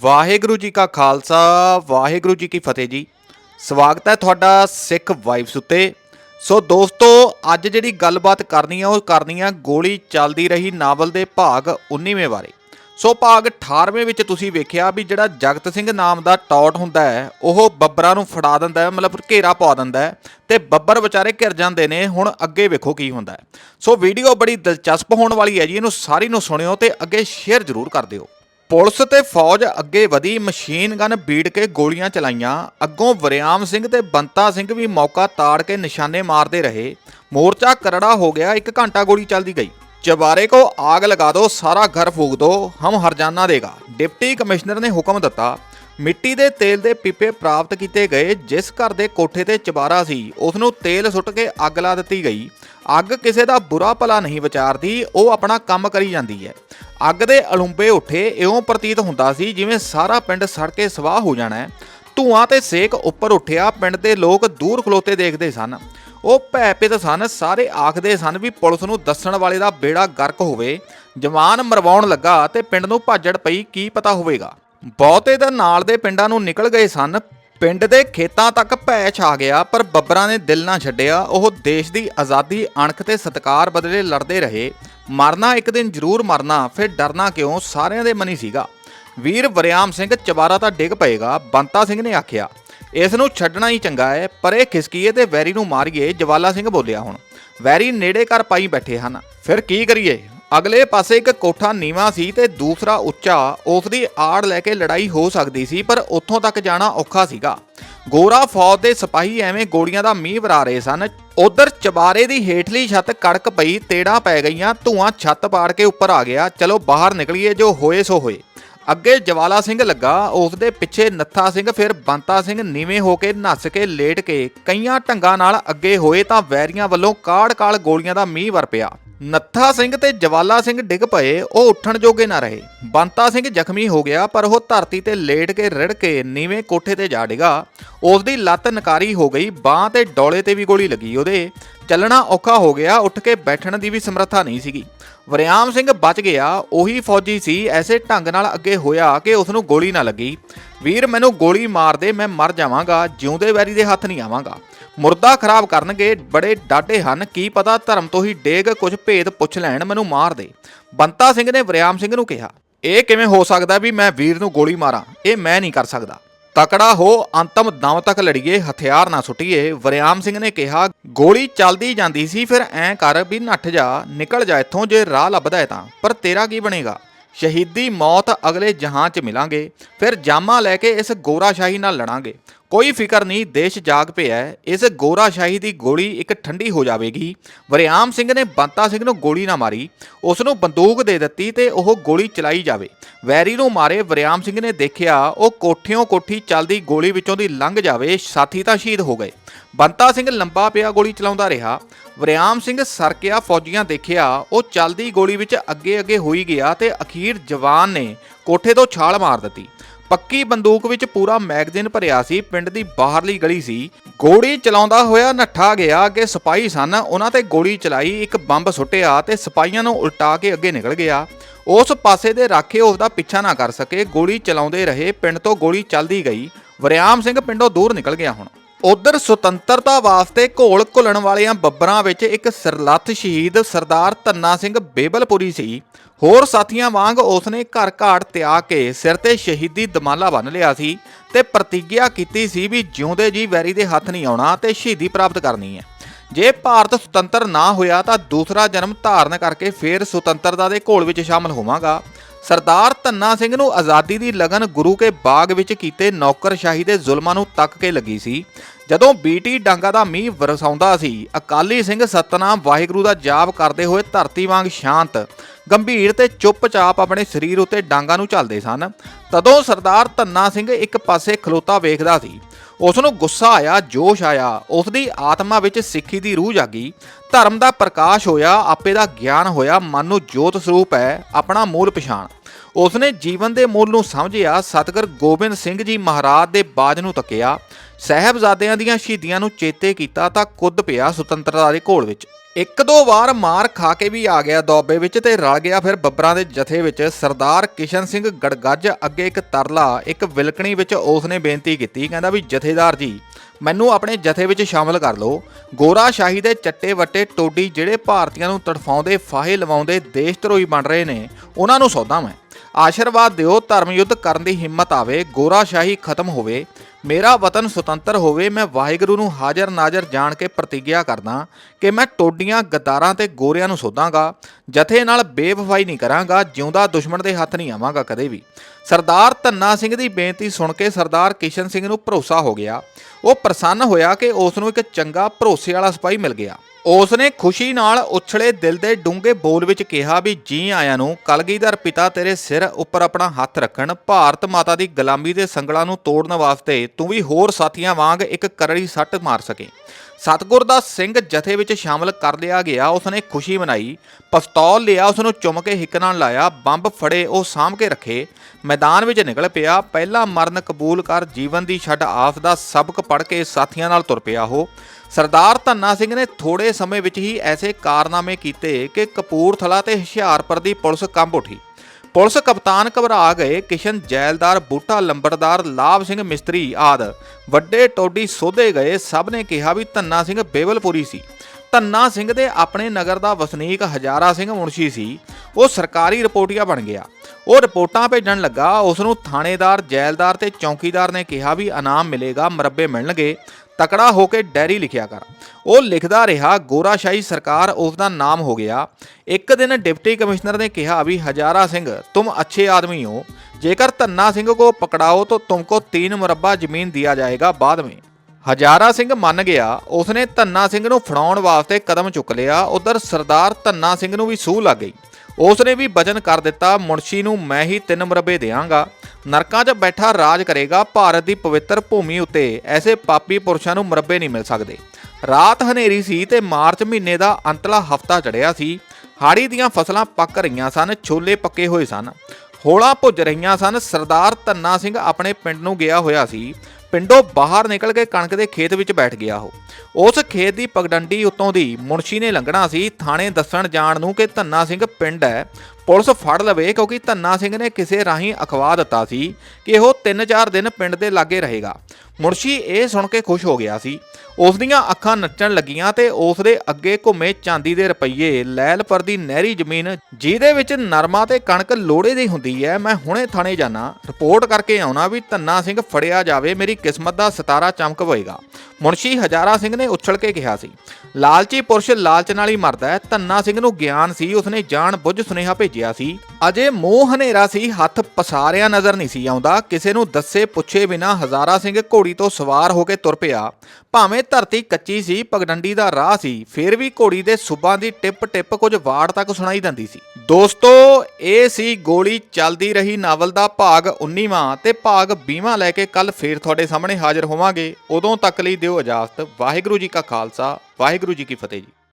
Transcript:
ਵਾਹਿਗੁਰੂ ਜੀ ਕਾ ਖਾਲਸਾ, ਵਾਹਿਗੁਰੂ ਜੀ ਕੀ ਫਤਿਹ ਜੀ। ਸਵਾਗਤ ਹੈ ਤੁਹਾਡਾ ਸਿੱਖ ਵਾਈਬਸ ਉੱਤੇ। ਸੋ ਦੋਸਤੋ, ਅੱਜ ਜਿਹੜੀ ਗੱਲਬਾਤ ਕਰਨੀ ਆ, ਉਹ ਕਰਨੀ ਆ ਗੋਲੀ ਚੱਲਦੀ ਰਹੀ ਨਾਵਲ ਦੇ ਭਾਗ 19ਵੇਂ ਬਾਰੇ। ਸੋ ਭਾਗ 18ਵੇਂ ਵਿੱਚ ਤੁਸੀਂ ਵੇਖਿਆ ਵੀ ਜਿਹੜਾ ਜਗਤ ਸਿੰਘ ਨਾਮ ਦਾ ਟੌਟ ਹੁੰਦਾ ਹੈ, ਉਹ ਬੱਬਰਾਂ ਨੂੰ ਫੜਾ ਦਿੰਦਾ ਹੈ, ਮਤਲਬ ਘੇਰਾ ਪਾ ਦਿੰਦਾ ਹੈ ਤੇ ਬੱਬਰ ਵਿਚਾਰੇ ਘਿਰ ਜਾਂਦੇ ਨੇ, ਹੁਣ ਅੱਗੇ ਵੇਖੋ ਕੀ ਹੁੰਦਾ ਹੈ। ਸੋ ਵੀਡੀਓ ਬੜੀ ਦਿਲਚਸਪ ਹੋਣ ਵਾਲੀ ਹੈ ਜੀ, ਇਹਨੂੰ ਸਾਰੀ ਨੂੰ ਸੁਣਿਓ ਤੇ ਅੱਗੇ ਸ਼ੇਅਰ ਜ਼ਰੂਰ ਕਰ ਦਿਓ। ਪੁਲਿਸ ਤੇ ਫੌਜ ਅੱਗੇ ਵਧੀ ਮਸ਼ੀਨ ਗਨ ਬੀੜ ਕੇ ਗੋਲੀਆਂ ਚਲਾਈਆਂ। ਅੱਗੋਂ ਵਰਿਆਮ ਸਿੰਘ ਤੇ ਬੰਤਾ ਸਿੰਘ ਵੀ ਮੌਕਾ ਤਾੜ ਕੇ ਨਿਸ਼ਾਨੇ ਮਾਰਦੇ ਰਹੇ। ਮੋਰਚਾ ਕਰੜਾ ਹੋ ਗਿਆ, ਇੱਕ ਘੰਟਾ ਗੋਲੀ ਚੱਲਦੀ ਗਈ। ਚਬਾਰੇ ਕੋ ਆਗ ਲਗਾ ਦੋ, ਸਾਰਾ ਘਰ ਫੂਕ ਦੋ, ਹਮ ਹਰਜਾਨਾ ਦੇਗਾ। ਡਿਪਟੀ ਕਮਿਸ਼ਨਰ ਨੇ ਹੁਕਮ ਦਿੱਤਾ। ਮਿੱਟੀ ਦੇ ਤੇਲ ਦੇ ਪੀਪੇ ਪ੍ਰਾਪਤ ਕੀਤੇ ਗਏ, ਜਿਸ ਘਰ ਦੇ ਕੋਠੇ ਤੇ ਚਬਾਰਾ ਸੀ। ਉਸ ਨੂੰ ਤੇਲ ਸੁੱਟ ਕੇ ਅੱਗ ਲਾ ਦਿੱਤੀ ਗਈ। ਅੱਗ ਕਿਸੇ ਦਾ ਬੁਰਾ ਭਲਾ ਨਹੀਂ ਵਿਚਾਰਦੀ, ਉਹ ਆਪਣਾ ਕੰਮ ਕਰੀ ਜਾਂਦੀ ਹੈ। ਅੱਗ ਦੇ ਅਲੂੰਬੇ ਉੱਠੇ ਇਉਂ ਪ੍ਰਤੀਤ ਹੁੰਦਾ ਸੀ, ਜਿਵੇਂ ਸਾਰਾ ਪਿੰਡ ਸੜ ਕੇ ਸਵਾਹ ਹੋ ਜਾਣਾ ਹੈ। ਧੂਆਂ ਤੇ ਸੇਕ ਉੱਪਰ ਉੱਠਿਆ, ਪਿੰਡ ਦੇ ਲੋਕ ਦੂਰ ਖਲੋਤੇ ਦੇਖਦੇ ਸਨ। ਉਹ ਭੈਪਿਤ ਸਨ, ਸਾਰੇ ਆਖਦੇ ਸਨ ਵੀ ਪੁਲਿਸ ਨੂੰ ਦੱਸਣ ਵਾਲੇ ਦਾ ਬੇੜਾ ਗਰਕ ਹੋਵੇ। ਜਵਾਨ ਮਰਵਾਉਣ ਲੱਗਾ ਤੇ ਪਿੰਡ ਨੂੰ ਭਾਜੜ ਪਈ, ਕੀ ਪਤਾ ਹੋਵੇਗਾ। ਬਹੁਤੇ ਤਾਂ ਨਾਲ ਦੇ ਪਿੰਡਾਂ ਨੂੰ ਨਿਕਲ ਗਏ ਸਨ। ਪਿੰਡ ਦੇ ਖੇਤਾਂ ਤੱਕ ਭੈ ਛਾ ਗਿਆ, ਪਰ ਬੱਬਰਾਂ ਨੇ ਦਿਲ ਨਾ ਛੱਡਿਆ। ਉਹ ਦੇਸ਼ ਦੀ ਆਜ਼ਾਦੀ, ਅਣਖ ਤੇ ਸਤਕਾਰ ਬਦਲੇ ਲੜਦੇ ਰਹੇ। ਮਰਨਾ ਇੱਕ ਦਿਨ ਜ਼ਰੂਰ ਮਰਨਾ, ਫਿਰ ਡਰਨਾ ਕਿਉਂ? ਸਾਰਿਆਂ ਦੇ ਮਨੀ ਸੀਗਾ। ਵੀਰ ਵਰਿਆਮ ਸਿੰਘ ਚਬਾਰਾ ਤਾਂ ਡਿੱਗ ਪਏਗਾ, ਬੰਤਾ ਸਿੰਘ ਨੇ ਆਖਿਆ। ਇਸ ਨੂੰ ਛੱਡਣਾ ਹੀ ਚੰਗਾ ਹੈ, ਪਰ ਇਹ ਖਿਸਕੀਏ ਤੇ ਵੈਰੀ ਨੂੰ ਮਾਰੀਏ, ਜਵਾਲਾ ਸਿੰਘ ਬੋਲਿਆ ਹੁਣ। ਵੈਰੀ ਨੇੜੇ ਘਰ ਪਾਈ ਬੈਠੇ ਹਨ। ਫਿਰ ਕੀ ਕਰੀਏ? ਅਗਲੇ ਪਾਸੇ ਇੱਕ ਕੋਠਾ ਨੀਵਾ ਸੀ ਤੇ ਦੂਸਰਾ ਉੱਚਾ ਉਸ ਦੀ ਆੜ ਲੈ ਕੇ ਲੜਾਈ ਹੋ ਸਕਦੀ ਸੀ, ਪਰ ਉੱਥੋਂ ਤੱਕ ਜਾਣਾ ਔਖਾ ਸੀਗਾ। ਗੋਰਾ ਫੌਜ ਦੇ ਸਿਪਾਹੀ ਐਵੇਂ ਗੋਲੀਆਂ ਦਾ ਮੀਂਹ ਵਰਾ ਰਹੇ ਸਨ। ਉਧਰ ਚਬਾਰੇ ਦੀ ਹੇਠਲੀ ਛੱਤ ਕੜਕ ਪਈ, ਤੇੜਾਂ ਪੈ ਗਈਆਂ, ਧੂਆਂ ਛੱਤ ਪਾੜ ਕੇ ਉੱਪਰ ਆ ਗਿਆ। ਚਲੋ ਬਾਹਰ ਨਿਕਲੀਏ, ਜੋ ਹੋਏ ਸੋ ਹੋਏ। ਅੱਗੇ ਜਵਾਲਾ ਸਿੰਘ ਲੱਗਾ ਉਸ ਦੇ ਪਿੱਛੇ ਨੱਥਾ ਸਿੰਘ, ਫਿਰ ਬੰਤਾ ਸਿੰਘ ਨੀਵੇਂ ਹੋ ਕੇ ਨੱਸ ਕੇ ਲੇਟ ਕੇ ਕਈਆਂ ਢੰਗਾਂ ਨਾਲ ਅੱਗੇ ਹੋਏ ਤਾਂ ਵੈਰੀਆਂ ਵੱਲੋਂ ਕਾੜ-ਕਾਲ ਗੋਲੀਆਂ ਦਾ ਮੀਂਹ ਵਰ ਪਿਆ। ਨੱਥਾ ਸਿੰਘ ਤੇ ਜਵਾਲਾ ਸਿੰਘ ਡਿੱਗ ਪਏ, ਉਹ ਉੱਠਣ ਜੋਗੇ ਨਾ ਰਹੇ। ਬੰਤਾ ਸਿੰਘ ਜ਼ਖਮੀ ਹੋ ਗਿਆ, ਪਰ ਉਹ ਧਰਤੀ ਤੇ ਲੇਟ ਕੇ ਰੜ ਕੇ ਨੀਵੇਂ ਕੋਠੇ ਤੇ ਜਾ ਡਿਗਾ। ਉਸ ਦੀ ਲੱਤ ਨਕਾਰੀ ਹੋ ਗਈ, ਬਾਹ ਤੇ ਡੋਲੇ ਤੇ ਵੀ ਗੋਲੀ ਲੱਗੀ। ਉਹਦੇ ਚੱਲਣਾ ਔਖਾ ਹੋ ਗਿਆ, ਉੱਠ ਕੇ ਬੈਠਣ ਦੀ ਵੀ ਸਮਰੱਥਾ ਨਹੀਂ ਸੀਗੀ। ਵਰਿਆਮ ਸਿੰਘ ਬਚ ਗਿਆ, ਉਹੀ ਫੌਜੀ ਸੀ, ਐਸੇ ਢੰਗ ਨਾਲ ਅੱਗੇ ਹੋਇਆ ਕਿ ਉਸ ਨੂੰ ਗੋਲੀ ਨਾ ਲੱਗੀ। ਵੀਰ ਮੈਨੂੰ ਗੋਲੀ ਮਾਰ ਦੇ, ਮੈਂ ਮਰ ਜਾਵਾਂਗਾ, ਜਿਉਂਦੇ ਵੈਰੀ ਦੇ ਹੱਥ ਨਹੀਂ ਆਵਾਂਗਾ। ਮੁਰਦਾ ਖਰਾਬ ਕਰਨਗੇ, ਬੜੇ ਡਾਢੇ ਹਨ, ਕੀ ਪਤਾ ਧਰਮ ਤੋਂ ਹੀ ਡੇਗ ਕੁਝ ਭੇਦ ਪੁੱਛ ਲੈਣ, ਮੈਨੂੰ ਮਾਰ ਦੇ। ਬੰਤਾ ਸਿੰਘ ਨੇ ਵਰਿਆਮ ਸਿੰਘ ਨੂੰ ਕਿਹਾ, ਇਹ ਕਿਵੇਂ ਹੋ ਸਕਦਾ ਵੀ ਮੈਂ ਵੀਰ ਨੂੰ ਗੋਲੀ ਮਾਰਾਂ? ਇਹ ਮੈਂ ਨਹੀਂ ਕਰ ਸਕਦਾ। ਤਕੜਾ ਹੋ ਅੰਤਮ ਦਮ ਤੱਕ ਲੜੀਏ, ਹਥਿਆਰ ਨਾ ਸੁੱਟੀਏ। ਵਰਿਆਮ ਸਿੰਘ ਨੇ ਕਿਹਾ, ਗੋਲੀ ਚੱਲਦੀ ਜਾਂਦੀ ਸੀ, ਫਿਰ ਐਂ ਕਰ ਵੀ ਨੱਠ ਜਾ, ਨਿਕਲ ਜਾ ਇੱਥੋਂ ਜੇ ਰਾਹ ਲੱਭਦਾ ਹੈ ਤਾਂ। ਪਰ ਤੇਰਾ ਕੀ ਬਣੇਗਾ? ਸ਼ਹੀਦੀ ਮੌਤ ਅਗਲੇ ਜਹਾਂ 'ਚ ਮਿਲਾਂਗੇ, ਫਿਰ ਜਾਮਾ ਲੈ ਕੇ ਇਸ ਗੋਰਾਸ਼ਾਹੀ ਨਾਲ ਲੜਾਂਗੇ। ਕੋਈ ਫਿਕਰ ਨਹੀਂ, ਦੇਸ਼ ਜਾਗ ਪਿਆ ਇਸ ਗੋਰਾਸ਼ਾਹੀ ਦੀ ਗੋਲੀ ਇੱਕ ਠੰਡੀ ਹੋ ਜਾਵੇਗੀ। ਵਰਿਆਮ ਸਿੰਘ ਨੇ ਬੰਤਾ ਸਿੰਘ ਨੂੰ ਗੋਲੀ ਨਾ ਮਾਰੀ। ਉਸ ਨੂੰ ਬੰਦੂਕ ਦੇ ਦਿੱਤੀ ਤੇ ਉਹ ਗੋਲੀ ਚਲਾਈ ਜਾਵੇ। ਵੈਰੀ ਨੂੰ ਮਾਰੇ ਵਰਿਆਮ ਸਿੰਘ ਨੇ ਦੇਖਿਆ, ਉਹ ਕੋਠਿਓਂ ਕੋਠੀ ਚੱਲਦੀ ਗੋਲੀ ਵਿੱਚੋਂ ਦੀ ਲੰਘ ਜਾਵੇ, ਸਾਥੀ ਤਾਂ ਸ਼ਹੀਦ ਹੋ ਗਏ। ਬੰਤਾ ਸਿੰਘ ਲੰਬਾ ਪਿਆ ਗੋਲੀ ਚਲਾਉਂਦਾ ਰਿਹਾ। ਵਰਿਆਮ ਸਿੰਘ ਸਰਕਿਆ ਫੌਜੀਆਂ ਦੇਖਿਆ, ਉਹ ਚੱਲਦੀ ਗੋਲੀ ਵਿੱਚ ਅੱਗੇ ਅੱਗੇ ਹੋਈ ਗਿਆ ਤੇ ਅਖੀਰ ਜਵਾਨ ਨੇ ਕੋਠੇ ਤੋਂ ਛਾਲ ਮਾਰ ਦਿੱਤੀ। ਪੱਕੀ ਬੰਦੂਕ ਵਿੱਚ ਪੂਰਾ ਮੈਗਜ਼ੀਨ ਭਰਿਆ ਸੀ, ਪਿੰਡ ਦੀ ਬਾਹਰਲੀ ਗਲੀ ਸੀ। ਗੋਲੀ ਚਲਾਉਂਦਾ ਹੋਇਆ ਨੱਠਾ ਗਿਆ ਅੱਗੇ ਸਿਪਾਹੀ ਸਨ। ਉਹਨਾਂ ਤੇ ਗੋਲੀ ਚਲਾਈ, ਇੱਕ ਬੰਬ ਸੁੱਟਿਆ ਤੇ ਸਿਪਾਹੀਆਂ ਨੂੰ ਉਲਟਾ ਕੇ ਅੱਗੇ ਨਿਕਲ ਗਿਆ। ਉਸ ਪਾਸੇ ਦੇ ਰਾਖੇ ਉਸ ਦਾ ਪਿੱਛਾ ਨਾ ਕਰ ਸਕੇ। ਗੋਲੀ ਚਲਾਉਂਦੇ ਰਹੇ, ਪਿੰਡ ਤੋਂ ਗੋਲੀ ਚੱਲਦੀ ਗਈ। ਵਰਿਆਮ ਸਿੰਘ ਪਿੰਡੋਂ ਦੂਰ ਨਿਕਲ ਗਿਆ ਹੁਣ। ਉਧਰ ਸੁਤੰਤਰਤਾ ਵਾਸਤੇ ਘੋਲ ਘੁਲਣ ਵਾਲਿਆਂ ਬੱਬਰਾਂ ਵਿੱਚ ਇੱਕ ਸਰਲੱਥ ਸ਼ਹੀਦ ਸਰਦਾਰ ਧੰਨਾ ਸਿੰਘ ਬੇਬਲਪੁਰੀ ਸੀ। ਹੋਰ ਸਾਥੀਆਂ ਵਾਂਗ ਉਸਨੇ ਘਰ ਘਾਟ ਤਿਆਗ ਕੇ ਸਿਰ ਤੇ ਸ਼ਹੀਦੀ ਦਮਾਲਾ ਬੰਨ ਲਿਆ ਸੀ ਤੇ ਪ੍ਰਤੀਗਿਆ ਕੀਤੀ ਸੀ ਵੀ ਜਿਉਂਦੇ ਜੀ ਵੈਰੀ ਦੇ ਹੱਥ ਨਹੀਂ ਆਉਣਾ ਤੇ ਸ਼ਹੀਦੀ ਪ੍ਰਾਪਤ ਕਰਨੀ ਹੈ। ਜੇ ਭਾਰਤ ਸੁਤੰਤਰ ਨਾ ਹੋਇਆ ਤਾਂ ਦੂਸਰਾ ਜਨਮ ਧਾਰਨ ਕਰਕੇ ਫੇਰ ਸੁਤੰਤਰਤਾ ਦੇ ਘੋਲ ਵਿੱਚ ਸ਼ਾਮਲ ਹੋਵਾਂਗਾ। ਸਰਦਾਰ ਧੰਨਾ ਸਿੰਘ ਨੂੰ ਆਜ਼ਾਦੀ ਦੀ ਲਗਨ ਗੁਰੂ ਕੇ ਬਾਗ ਵਿੱਚ ਕੀਤੇ ਨੌਕਰਸ਼ਾਹੀ ਦੇ ਜ਼ੁਲਮਾਂ ਨੂੰ ਤੱਕ ਕੇ ਲੱਗੀ ਸੀ। ਜਦੋਂ ਬੀਟੀ ਡਾਂਗਾ ਦਾ ਮੀਂਹ ਵਰਸਾਉਂਦਾ ਸੀ, ਅਕਾਲੀ ਸਿੰਘ ਸਤਨਾਮ ਵਾਹਿਗੁਰੂ ਦਾ ਜਾਪ ਕਰਦੇ ਹੋਏ ਧਰਤੀ ਵਾਂਗ ਸ਼ਾਂਤ, ਗੰਭੀਰ ਤੇ ਚੁੱਪਚਾਪ ਆਪਣੇ ਸਰੀਰ ਉੱਤੇ ਡਾਂਗਾ ਨੂੰ ਝੱਲਦੇ ਸਨ। ਤਦੋਂ ਸਰਦਾਰ ਧੰਨਾ ਸਿੰਘ ਇੱਕ ਪਾਸੇ ਖਲੋਤਾ ਵੇਖਦਾ ਸੀ ਉਸ ਨੂੰ ਗੁੱਸਾ ਆਇਆ, ਜੋਸ਼ ਆਇਆ ਉਸ ਦੀ ਆਤਮਾ ਵਿੱਚ ਸਿੱਖੀ ਦੀ ਰੂਹ ਜਾਗੀ। ਧਰਮ ਦਾ ਪ੍ਰਕਾਸ਼ ਹੋਇਆ, ਆਪੇ ਦਾ ਗਿਆਨ ਹੋਇਆ, ਮਨ ਨੂੰ ਜੋਤ ਸਰੂਪ ਹੈ, ਆਪਣਾ ਮੂਲ ਪਛਾਣ। ਉਸਨੇ ਜੀਵਨ ਦੇ ਮੁੱਲ ਨੂੰ ਸਮਝਿਆ, ਸਤਿਗੁਰ ਗੋਬਿੰਦ ਸਿੰਘ ਜੀ ਮਹਾਰਾਜ ਦੇ ਬਾਜ ਨੂੰ ਤੱਕਿਆ, ਸਹਿਬਜ਼ਾਦਿਆਂ ਦੀਆਂ ਸ਼ਹੀਦੀਆਂ ਨੂੰ ਚੇਤੇ ਕੀਤਾ ਤਾਂ ਕੁੱਦ ਪਿਆ ਸੁਤੰਤਰਤਾ ਦੇ ਘੋਲ ਵਿੱਚ। ਇੱਕ ਦੋ ਵਾਰ ਮਾਰ ਖਾ ਕੇ ਵੀ ਆ ਗਿਆ ਦੌਬੇ ਵਿੱਚ ਤੇ ਰਲ ਗਿਆ ਫਿਰ ਬੱਬਰਾਂ ਦੇ ਜਥੇ ਵਿੱਚ। ਸਰਦਾਰ ਕਿਸ਼ਨ ਸਿੰਘ ਗੜਗੱਜ ਅੱਗੇ ਇੱਕ ਤਰਲਾ, ਇੱਕ ਵਿਲਕਣੀ ਵਿੱਚ ਉਸਨੇ ਬੇਨਤੀ ਕੀਤੀ, ਕਹਿੰਦਾ ਵੀ ਜਥੇਦਾਰ ਜੀ, ਮੈਨੂੰ ਆਪਣੇ ਜਥੇ ਵਿੱਚ ਸ਼ਾਮਲ ਕਰ ਲਓ। ਗੋਰਾ ਸ਼ਾਹੀ ਦੇ ਚੱਟੇ ਵੱਟੇ ਟੋਡੀ ਜਿਹੜੇ ਭਾਰਤੀਆਂ ਨੂੰ ਤੜਫਾਉਂਦੇ, ਫਾਹੇ ਲਵਾਉਂਦੇ, ਦੇਸ਼ ਧਰੋਹੀ ਬਣ ਰਹੇ ਨੇ, ਉਹਨਾਂ ਨੂੰ ਸੌਦਾ ਮੈਂ। ਆਸ਼ੀਰਵਾਦ ਦਿਓ ਧਰਮ ਯੁੱਧ ਕਰਨ ਦੀ ਹਿੰਮਤ ਆਵੇ ਗੋਰਾ ਸ਼ਾਹੀ ਖਤਮ ਹੋਵੇ, ਮੇਰਾ ਵਤਨ ਸੁਤੰਤਰ ਹੋਵੇ, ਮੈਂ ਵਾਹਿਗੁਰੂ ਨੂੰ ਹਾਜ਼ਰ ਨਾਜ਼ਰ ਜਾਣ ਕੇ ਪ੍ਰਤੀਗਿਆ ਕਰਦਾ ਕਿ ਮੈਂ ਟੋਡੀਆਂ ਗਦਾਰਾਂ ਤੇ ਗੋਰਿਆਂ ਨੂੰ ਸੋਧਾਂਗਾ, ਜਥੇ ਨਾਲ ਬੇਵਫਾਈ ਨਹੀਂ ਕਰਾਂਗਾ, ਜਿਉਂਦਾ ਦੁਸ਼ਮਣ ਦੇ ਹੱਥ ਨਹੀਂ ਆਵਾਂਗਾ ਕਦੇ ਵੀ। ਸਰਦਾਰ ਧੰਨਾ ਸਿੰਘ ਦੀ ਬੇਨਤੀ ਸੁਣ ਕੇ ਸਰਦਾਰ ਕਿਸ਼ਨ ਸਿੰਘ ਨੂੰ ਭਰੋਸਾ ਹੋ ਗਿਆ। ਉਹ ਪ੍ਰਸੰਨ ਹੋਇਆ ਕਿ ਉਸ ਨੂੰ ਇੱਕ ਚੰਗਾ ਭਰੋਸੇ ਵਾਲਾ ਸਿਪਾਹੀ ਮਿਲ ਗਿਆ। ਉਸ ਨੇ ਖੁਸ਼ੀ ਨਾਲ ਉਛਲੇ ਦਿਲ ਦੇ ਡੂੰਘੇ ਬੋਲ ਵਿੱਚ ਕਿਹਾ ਵੀ ਜੀ ਆਇਆਂ ਨੂੰ, ਕਲਗੀਧਰ ਪਿਤਾ ਤੇਰੇ ਸਿਰ ਉੱਪਰ ਆਪਣਾ ਹੱਥ ਰੱਖਣ, ਭਾਰਤ ਮਾਤਾ ਦੀ ਗੁਲਾਮੀ ਦੇ ਸੰਗਲਾਂ ਨੂੰ ਤੋੜਨ ਵਾਸਤੇ ਤੂੰ ਵੀ ਹੋਰ ਸਾਥੀਆਂ ਵਾਂਗ ਇੱਕ ਕਰੜੀ ਸੱਟ ਮਾਰ ਸਕੇ। ਸਤਗੁਰ ਦਾ ਸਿੰਘ ਜਥੇ ਵਿੱਚ ਸ਼ਾਮਲ ਕਰ ਲਿਆ ਗਿਆ, ਉਸਨੇ ਖੁਸ਼ੀ ਮਨਾਈ, ਪਿਸਤੌਲ ਲਿਆ ਉਸ ਨੂੰ ਚੁੰਮ ਕੇ ਹਿੱਕ ਨਾਲ ਲਾਇਆ, ਬੰਬ ਫੜੇ, ਉਹ ਸਾਂਭ ਕੇ ਰੱਖੇ, ਮੈਦਾਨ ਵਿੱਚ ਨਿਕਲ ਪਿਆ, ਪਹਿਲਾ ਮਰਨ ਕਬੂਲ ਕਰ ਜੀਵਨ ਦੀ ਛੱਡ ਆਸ ਦਾ ਸਬਕ ਪੜ੍ਹ ਕੇ ਸਾਥੀਆਂ ਨਾਲ ਤੁਰ ਪਿਆ ਉਹ। ਸਰਦਾਰ ਧੰਨਾ ਸਿੰਘ ਨੇ ਥੋੜੇ ਸਮੇਂ ਵਿੱਚ ਹੀ ਐਸੇ ਕਾਰਨਾਮੇ ਕੀਤੇ ਕਿ ਕਪੂਰਥਲਾ ਤੇ ਹੁਸ਼ਿਆਰਪੁਰ ਦੀ ਪੁਲਿਸ ਕੰਬ ਉੱਠੀ। ਪੁਲਿਸ ਕਪਤਾਨ ਘਬਰਾ ਗਏ, ਕਿਸ਼ਨ ਜੈਲਦਾਰ, ਬੂਟਾ ਲੰਬੜਦਾਰ, ਲਾਭ ਸਿੰਘ ਮਿਸਤਰੀ ਆਦ ਵੱਡੇ ਟੋਡੀ ਸੋਧੇ ਗਏ। ਸਭ ਨੇ ਕਿਹਾ ਵੀ ਧੰਨਾ ਸਿੰਘ ਬੇਵਲਪੁਰੀ ਸੀ। ਤੰਨਾ ਸਿੰਘ ਦੇ ਆਪਣੇ ਨਗਰ ਦਾ ਵਸਨੀਕ ਹਜ਼ਾਰਾ ਸਿੰਘ ਮੁਨਸ਼ੀ ਸੀ, ਉਹ ਸਰਕਾਰੀ ਰਿਪੋਰਟੀਆ ਬਣ ਗਿਆ। ਉਹ ਰਿਪੋਰਟਾਂ ਭੇਜਣ ਲੱਗਾ ਉਸ ਨੂੰ ਥਾਣੇਦਾਰ, ਜੈਲਦਾਰ ਤੇ ਚੌਕੀਦਾਰ ਨੇ ਕਿਹਾ ਵੀ ਇਨਾਮ ਮਿਲੇਗਾ, ਮਰੱਬੇ ਮਿਲਣਗੇ, ਤਕੜਾ ਹੋ ਕੇ ਡੈਰੀ ਲਿਖਿਆ ਕਰ। ਉਹ ਲਿਖਦਾ ਰਿਹਾ, ਗੋਰਾਸ਼ਾਹੀ ਸਰਕਾਰ ਉਸ ਦਾ ਨਾਮ ਹੋ ਗਿਆ। ਇੱਕ ਦਿਨ ਡਿਪਟੀ ਕਮਿਸ਼ਨਰ ਨੇ ਕਿਹਾ ਵੀ, ਹਜ਼ਾਰਾ ਸਿੰਘ, ਤੁਮ ਅੱਛੇ ਆਦਮੀ ਹੋ। ਜੇਕਰ ਧੰਨਾ ਸਿੰਘ ਕੋ ਪਕੜਾਓ, ਤੋ ਤੁਮਕੋ 3 ਮੁਰੱਬਾ ਜ਼ਮੀਨ ਦਿਆ ਜਾਏਗਾ ਬਾਅਦ ਵਿੱਚ। ਹਜ਼ਾਰਾ ਸਿੰਘ ਮੰਨ ਗਿਆ, ਉਸਨੇ ਧੰਨਾ ਸਿੰਘ ਨੂੰ ਫੜਾਉਣ ਵਾਸਤੇ ਕਦਮ ਚੁੱਕ ਲਿਆ, ਉਧਰ ਸਰਦਾਰ ਧੰਨਾ ਸਿੰਘ ਨੂੰ ਵੀ ਸੂਹ ਲੱਗ ਗਈ। ਉਸਨੇ ਵੀ ਵਚਨ ਕਰ ਦਿੱਤਾ, ਮੁਨਸ਼ੀ ਨੂੰ ਮੈਂ ਹੀ ਤਿੰਨ ਮੁਰੱਬੇ ਦੇਵਾਂਗਾ ਨਰਕਾਂ 'ਚ ਬੈਠਾ ਰਾਜ ਕਰੇਗਾ, ਭਾਰਤ ਦੀ ਪਵਿੱਤਰ ਭੂਮੀ ਉੱਤੇ, ਐਸੇ ਪਾਪੀ ਪੁਰਸ਼ਾਂ ਨੂੰ ਮੁਰੱਬੇ ਨਹੀਂ ਮਿਲ ਸਕਦੇ। ਰਾਤ ਹਨੇਰੀ ਸੀ ਤੇ ਮਾਰਚ ਮਹੀਨੇ ਦਾ ਅੰਤਲਾ ਹਫਤਾ ਚੜਿਆ ਸੀ। ਹਾੜੀ ਦੀਆਂ ਫਸਲਾਂ ਪੱਕ ਰਹੀਆਂ ਸਨ, ਛੋਲੇ ਪੱਕੇ ਹੋਏ ਸਨ। ਹੋਲਾਂ ਭੁੱਜ ਰਹੀਆਂ ਸਨ, ਸਰਦਾਰ ਧੰਨਾ ਸਿੰਘ ਆਪਣੇ ਪਿੰਡ ਨੂੰ ਗਿਆ ਹੋਇਆ ਸੀ। ਪਿੰਡੋਂ ਬਾਹਰ ਨਿਕਲ ਕੇ ਕਣਕ ਦੇ ਖੇਤ ਵਿੱਚ ਬੈਠ ਗਿਆ ਉਹ। ਉਸ ਖੇਤ ਦੀ ਪਗਡੰਡੀ ਉੱਤੋਂ ਦੀ ਮੁਨਸ਼ੀ ਨੇ ਲੰਘਣਾ ਸੀ। ਥਾਣੇ ਦੱਸਣ ਜਾਣ ਨੂੰ ਕਿ ਧੰਨਾ ਸਿੰਘ ਪਿੰਡ ਹੈ। ਪੁਲਿਸ ਫੜ ਲਵੇ ਕਿਉਂਕਿ ਧੰਨਾ ਸਿੰਘ ਨੇ ਕਿਸੇ ਰਾਹੀਂ ਅਖਵਾ ਦਿੱਤਾ ਸੀ ਕਿ ਉਹ 3-4 ਦਿਨ ਪਿੰਡ ਦੇ ਲਾਗੇ ਰਹੇਗਾ। ਮੁਨਸ਼ੀ ਇਹ ਸੁਣ ਕੇ ਖੁਸ਼ ਹੋ ਗਿਆ ਸੀ। ਉਸ ਦੀਆਂ ਅੱਖਾਂ ਨੱਚਣ ਲੱਗੀਆਂ ਤੇ ਉਸ ਦੇ ਅੱਗੇ ਘੁੰਮੇ ਚਾਂਦੀ ਦੇ ਰੁਪਈਏ ਲੈਲਪੁਰ ਦੀ ਨਹਿਰੀ ਜ਼ਮੀਨ, ਜਿਹਦੇ ਵਿੱਚ ਨਰਮਾ ਤੇ ਕਣਕ ਲੋੜੇ ਦੀ ਹੁੰਦੀ ਹੈ, ਮੈਂ ਹੁਣੇ ਥਾਣੇ ਜਾਣਾ ਰਿਪੋਰਟ ਕਰਕੇ ਆਉਣਾ ਵੀ ਧੰਨਾ ਸਿੰਘ ਫੜਿਆ ਜਾਵੇ, ਮੇਰੀ ਕਿਸਮਤ ਦਾ ਸਿਤਾਰਾ ਚਮਕ ਹੋਏਗਾ। ਮੁਨਸ਼ੀ ਹਜ਼ਾਰਾ ਸਿੰਘ ਨੇ ਉਛਲ ਕੇ ਕਿਹਾ ਸੀ। ਲਾਲਚੀ ਪੁਰਸ਼ ਲਾਲਚ ਨਾਲ ਹੀ ਮਰਦਾ ਹੈ। ਧੰਨਾ ਸਿੰਘ ਨੂੰ ਗਿਆਨ ਸੀ, ਉਸਨੇ ਜਾਣ ਬੁੱਝ ਸੁਨੇਹਾ ਭੇਜਿਆ। ਸੀ। ਅਜੇ ਮੂੰਹ ਹਨੇਰਾ ਸੀ, ਹੱਥ ਪਸਾਰਿਆ ਨਜ਼ਰ ਨਹੀਂ ਸੀ ਆਉਂਦਾ। ਕਿਸੇ ਨੂੰ ਦੱਸੇ ਪੁੱਛੇ ਬਿਨਾ ਹਜ਼ਾਰਾ ਸਿੰਘ ਘੋੜੀ ਤੋਂ ਸਵਾਰ ਹੋ ਕੇ ਤੁਰ ਪਿਆ। ਭਾਵੇਂ ਧਰਤੀ ਕੱਚੀ ਸੀ, ਪਗਡੰਡੀ ਦਾ ਰਾਹ ਸੀ, ਫਿਰ ਵੀ ਘੋੜੀ ਦੇ ਸੁਬਾਂ ਦੀ ਟਿਪ ਟਿਪ ਕੁਝ ਵਾੜ ਤੱਕ ਸੁਣਾਈ ਦਿੰਦੀ ਸੀ। ਦੋਸਤੋ, ਇਹ ਸੀ ਗੋਲੀ ਚੱਲਦੀ ਰਹੀ ਨਾਵਲ ਦਾ ਭਾਗ 19ਵਾਂ ਤੇ ਭਾਗ 20ਵਾਂ ਲੈ ਕੇ ਕੱਲ ਫੇਰ ਤੁਹਾਡੇ ਸਾਹਮਣੇ ਹਾਜ਼ਰ ਹੋਵਾਂਗੇ। ਉਦੋਂ ਤੱਕ ਲਈ ਦਿਓ ਇਜਾਜ਼ਤ। ਵਾਹਿਗੁਰੂ ਜੀ ਕਾ ਖਾਲਸਾ, ਵਾਹਿਗੁਰੂ ਜੀ ਕੀ ਫਤਿਹ ਜੀ।